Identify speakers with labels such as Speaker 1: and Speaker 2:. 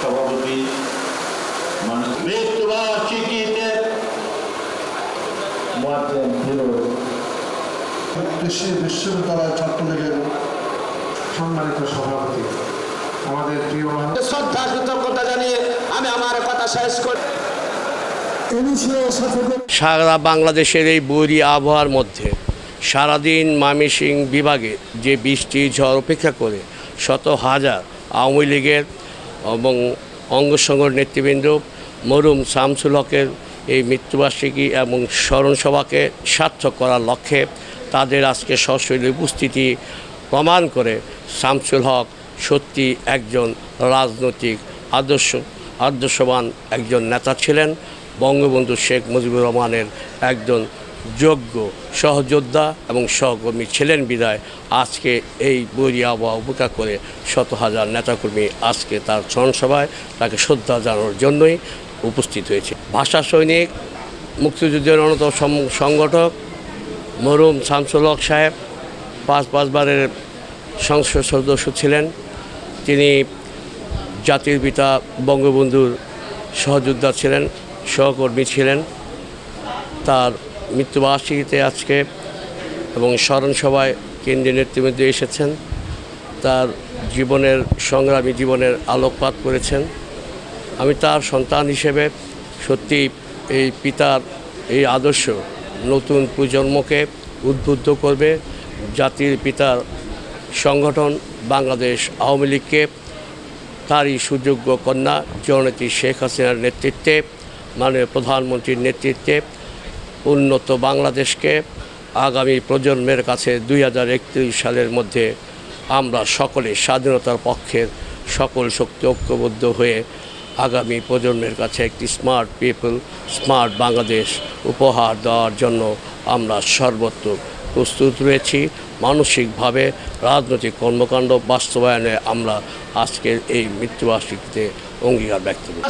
Speaker 1: সভাপতি
Speaker 2: মৃত্যুবার্ষিকীতে
Speaker 1: কৃষি বিশ্ববিদ্যালয় ছাত্রলীগের সম্মানিত সভাপতি আমাদের প্রিয়
Speaker 3: শ্রদ্ধা কৃতজ্ঞতা জানিয়ে আমি আমার কথা শেষ করি
Speaker 4: সারা বাংলাদেশের এই বৈরী আবহাওয়ার মধ্যে সারাদিন মামিসিং বিভাগে যে বৃষ্টি ঝড় উপেক্ষা করে শত হাজার আওয়ামী লীগের এবং অঙ্গসংগর নেতৃবৃন্দ মরুম শামসুল হকের এই মৃত্যুবার্ষিকী এবং স্মরণসভাকে সার্থক করার লক্ষ্যে তাদের আজকে সশরীরে উপস্থিতি প্রমাণ করে শামসুল হক সত্যি একজন রাজনৈতিক আদর্শ, আদর্শবান একজন নেতা ছিলেন। বঙ্গবন্ধু শেখ মুজিবুর রহমানের একজন যোগ্য সহযোদ্ধা এবং সহকর্মী ছিলেন বিদায় আজকে এই বৈরী আবহাওয়া উপেক্ষা করে শত হাজার নেতাকর্মী আজকে তার স্মরণসভায় তাকে শ্রদ্ধা জানানোর জন্যই উপস্থিত হয়েছে। ভাষা সৈনিক, মুক্তিযুদ্ধের অন্যতম সংগঠক মরুম শামসুল হক সাহেব, পাঁচ পাঁচবারের সংসদ সদস্য ছিলেন। তিনি জাতির পিতা, বঙ্গবন্ধুর সহযোদ্ধা ছিলেন, সহকর্মী ছিলেন। তার মৃত্যুবার্ষিকীতে আজকে এবং স্মরণসভায় কেন্দ্রীয় নেতৃবৃন্দ এসেছেন। তার জীবনের সংগ্রামী জীবনের আলোকপাত করেছেন। আমি তার সন্তান হিসেবে সত্যি এই পিতার এই আদর্শ নতুন প্রজন্মকে উদ্বুদ্ধ করবে। জাতির পিতার সংগঠন বাংলাদেশ আওয়ামী লীগকে, তারই সুযোগ্য কন্যা জননেত্রী শেখ হাসিনার নেতৃত্বে, মাননীয় প্রধানমন্ত্রীর নেতৃত্বে উন্নত বাংলাদেশকে আগামী প্রজন্মের কাছে দুই হাজার একত্রিশ সালের মধ্যে আমরা সকলে স্বাধীনতার পক্ষের সকল শক্তি ঐক্যবদ্ধ হয়ে আগামী প্রজন্মের কাছে একটি স্মার্ট পিপল স্মার্ট বাংলাদেশ উপহার দেওয়ার জন্য আমরা সর্বত্র প্রস্তুত রয়েছি। মানসিকভাবে রাজনৈতিক কর্মকাণ্ড বাস্তবায়নে আমরা আজকের এই মৃত্যুবার্ষিকীতে অঙ্গীকার ব্যক্ত করি।